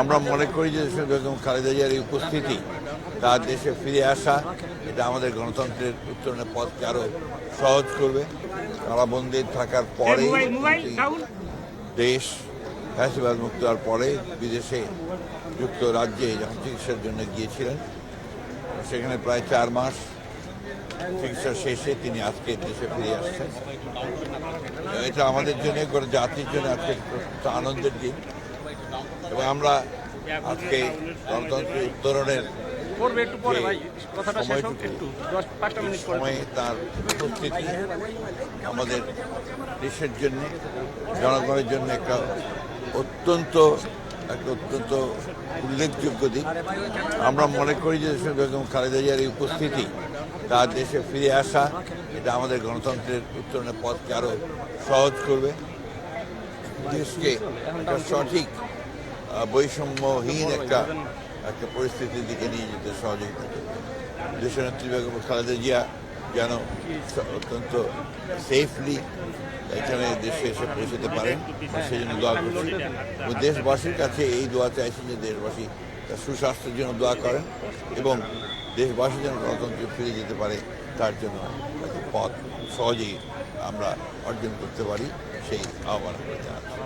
আমরা মনে করি যে বেগম খালেদা জিয়ার এই উপস্থিতি তার দেশে ফিরে আসা এটা আমাদের গণতন্ত্রের উত্তরণের পথকে আরও সহজ করবে। কারাবন্দী থাকার পরে দেশ ফ্যাসিবাদ মুক্ত হওয়ার পরে বিদেশে যুক্তরাজ্যে যখন চিকিৎসার জন্য গিয়েছিলেন সেখানে প্রায় চার মাস চিকিৎসা শেষে তিনি আজকে দেশে ফিরে আসছেন। এটা আমাদের জন্য গোটা জাতির জন্য আজকে আনন্দের দিন। এবং আমরা আজকে গণতন্ত্রের উত্তরণের করবে একটু পরে ভাই কথাটা শেষ হোক একটু দশ পাঁচটা মিনিট পরে। সময়ে তার উপস্থিতি আমাদের দেশের জন্য জনগণের জন্য একটা অত্যন্ত একটা অত্যন্ত উল্লেখযোগ্য দিক। আমরা মনে করি যে বেগম খালেদা জিয়ার এই উপস্থিতি তার দেশে ফিরে আসা এটা আমাদের গণতন্ত্রের উত্তরণের পথকে আরও সহজ করবে। দেশকে একটা সঠিক বৈষম্যহীন একটা একটা পরিস্থিতির দিকে নিয়ে যেতে সহযোগিতা করবে। দেশের নেত্রী বেগম খালেদা জিয়া যেন অত্যন্ত সেফলি এখানে দেশে এসে পৌঁছতে পারেন সেই জন্য দোয়া করছি। এবং দেশবাসীর কাছে এই দোয়া চাইছি যে দেশবাসী তার সুস্বাস্থ্যের জন্য দোয়া করেন এবং দেশবাসী যেন গণতন্ত্রে ফিরে যেতে পারে, তার জন্য পথ সহজেই আমরা অর্জন করতে পারি, সেই আহ্বান করে জানাচ্ছি।